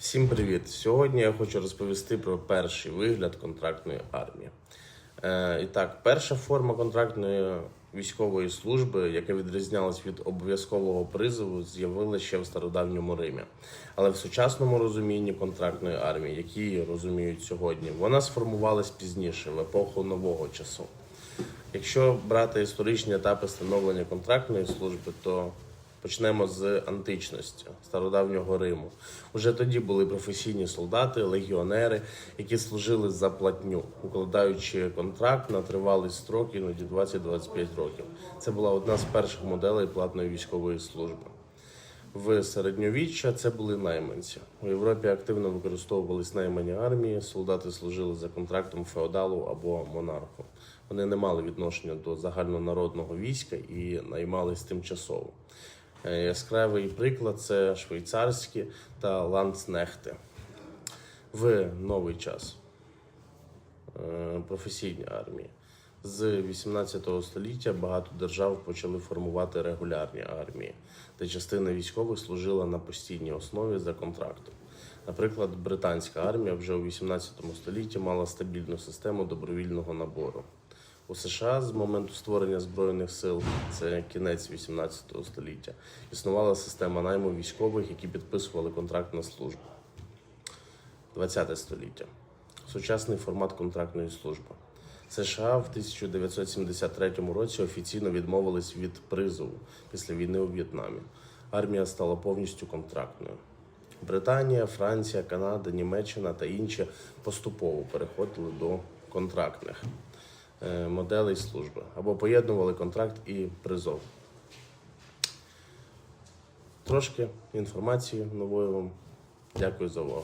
Всім привіт! Сьогодні я хочу розповісти про перший вигляд контрактної армії. Е, і так, перша форма контрактної військової служби, яка відрізнялась від обов'язкового призову, з'явилася ще в стародавньому Римі. Але в сучасному розумінні контрактної армії, які її розуміють сьогодні, вона сформувалась пізніше, в епоху нового часу. Якщо брати історичні етапи становлення контрактної служби, то почнемо з античності, стародавнього Риму. Уже тоді були професійні солдати, легіонери, які служили за платню, укладаючи контракт на тривалий строк, іноді 20-25 років. Це була одна з перших моделей платної військової служби. В середньовіччя це були найманці. У Європі активно використовувались наймані армії. Солдати служили за контрактом феодалу або монарху. Вони не мали відношення до загальнонародного війська і наймались тимчасово. Е, Яскравий приклад це швейцарські та ландснехти. В новий час е, професійні армії. З 18 століття багато держав почали формувати регулярні армії, де частина військових служила на постійній основі за контрактом. Наприклад, британська армія вже у 18 столітті мала стабільну систему добровільного набору. У США з моменту створення збройних сил, це кінець 18 століття, існувала система найму військових, які підписували контракт на службу. 20 століття. Сучасний формат контрактної служби. США в 1973 році офіційно відмовились від призову після війни у В'єтнамі. Армія стала повністю контрактною. Британія, Франція, Канада, Німеччина та інші поступово переходили до контрактних моделей служби або поєднували контракт і призов. Трошки інформації нової вам. Дякую за увагу.